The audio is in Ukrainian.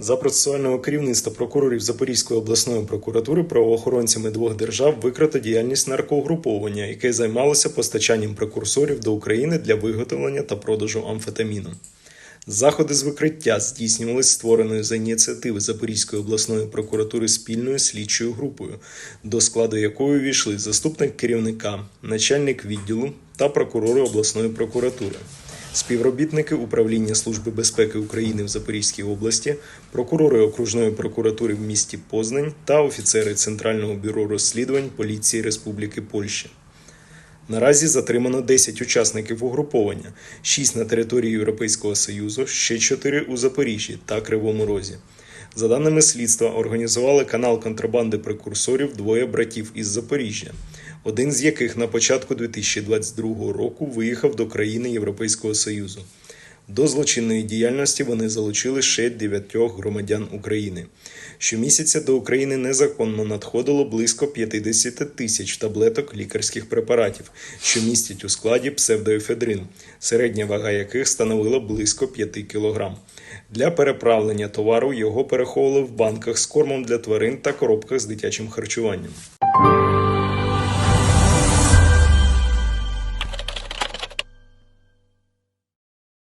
За процесуального керівництва прокурорів Запорізької обласної прокуратури правоохоронцями двох держав викрито діяльність наркоугруповання, яке займалося постачанням прекурсорів до України для виготовлення та продажу амфетаміну. Заходи з викриття здійснювалися створеною за ініціативи Запорізької обласної прокуратури спільною слідчою групою, до складу якої увійшли заступник керівника, начальник відділу та прокурори обласної прокуратури. Співробітники управління Служби безпеки України в Запорізькій області, прокурори окружної прокуратури в місті Познань та офіцери Центрального бюро розслідувань поліції Республіки Польща. Наразі затримано 10 учасників угруповання, 6 на території Європейського Союзу, ще 4 у Запоріжжі та Кривому Розі. За даними слідства, організували канал контрабанди прекурсорів двоє братів із Запоріжжя, один з яких на початку 2022 року виїхав до країни Європейського Союзу. До злочинної діяльності вони залучили ще дев'ятьох громадян України. Щомісяця до України незаконно надходило близько 50 тисяч таблеток лікарських препаратів, що містять у складі псевдоефедрин, середня вага яких становила близько 5 кг. Для переправлення товару його переховували в банках з кормом для тварин та коробках з дитячим харчуванням.